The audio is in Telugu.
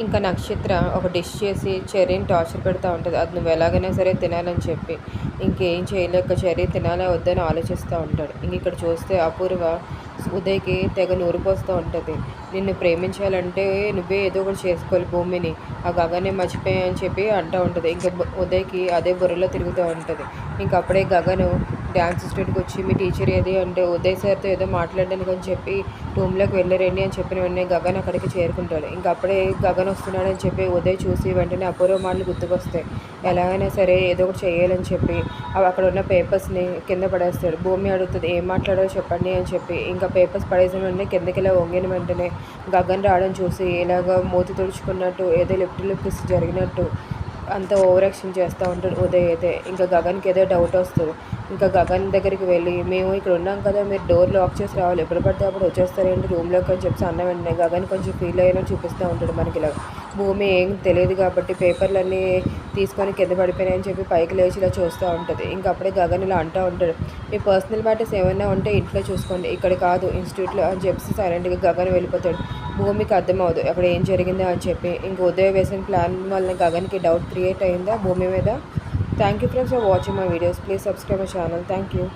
ఇంకా నక్షత్ర ఒక డిష్ చేసి చెర్రీని టార్చర్ పెడతా ఉంటుంది. అది నువ్వు ఎలాగైనా సరే తినాలని చెప్పి. ఇంకేం చేయలేక చెర్రీ తినాలా వద్దని ఆలోచిస్తూ ఉంటాడు. ఇంక ఇక్కడ చూస్తే అపూర్వ ఉదయ్కి తెగ నూరిపోస్తూ ఉంటుంది. నిన్ను ప్రేమించాలంటే నువ్వే ఏదో ఒకటి చేసుకోవాలి భూమిని. ఆ గగనే మర్చిపోయా అని చెప్పి అంటూ ఉంటుంది. ఇంకా ఉదయ్కి అదే బుర్రలో తిరుగుతూ ఉంటుంది. ఇంక అప్పుడే గగను డ్యాన్స్ స్టూడియోకి వచ్చి మీ టీచర్ ఏది? అంటే ఉదయ్ సార్తో ఏదో మాట్లాడడానికి అని చెప్పి రూమ్లోకి వెళ్ళరండి అని చెప్పిన వెంటనే గగన్ అక్కడికి చేరుకుంటాడు. ఇంకా అప్పుడే గగన్ వస్తున్నాడని చెప్పి ఉదయ్ చూసి వెంటనే అపూర్వ మాటలు గుర్తుకొస్తాయి. ఎలాగైనా సరే ఏదో ఒకటి చేయాలని చెప్పి అవి అక్కడ ఉన్న పేపర్స్ని కింద పడేస్తాడు. భూమి అడుగుతుంది ఏం మాట్లాడో చెప్పండి అని చెప్పి ఇంకా పేపర్స్ పడేసిన వెంటనే కిందకి ఇలా వంగిన వెంటనే గగన్ రావడం చూసి ఇలాగ మూతి తుడుచుకున్నట్టు ఏదో లిఫ్ట్ లిఫ్ట్స్ జరిగినట్టు అంత ఓవర్ యాక్షన్ చేస్తూ ఉంటాడు ఉదయ్ అయితే. ఇంకా గగన్కి ఏదో డౌట్ వస్తుంది ఇంకా గగన్ దగ్గరికి వెళ్ళి మేము ఇక్కడ ఉన్నాం కదా మీరు డోర్ లాక్ చేసి రావాలి. ఎప్పుడు పడితే అప్పుడు వచ్చేస్తారేంటి? రూమ్లోకి అని చెప్పి అన్న వెంటనే గగన్ కొంచెం ఫీల్ అయినా చూపిస్తూ ఉంటాడు మనకి ఇలా. భూమి ఏం తెలియదు కాబట్టి పేపర్లన్నీ తీసుకొని కింద పడిపోయినాయని చెప్పి పైకి లేచి ఇలా చూస్తూ ఉంటుంది. ఇంకా అప్పుడే గగన్ ఇలా అంటూ ఉంటాడు మీ పర్సనల్ మ్యాటర్స్ ఏమైనా ఉంటే ఇంట్లో చూసుకోండి ఇక్కడ కాదు ఇన్స్టిట్యూట్లో అని చెప్పి సైలెంట్గా గగన్ వెళ్ళిపోతాడు. భూమికి అర్థమవుదు అక్కడ ఏం జరిగిందో అని చెప్పి ఇంక ఉదయం వేసిన ప్లాన్ వల్ల గగన్కి డౌట్ క్రియేట్ అయిందా భూమి మీద? Thank you friends for watching my videos please subscribe my channel thank you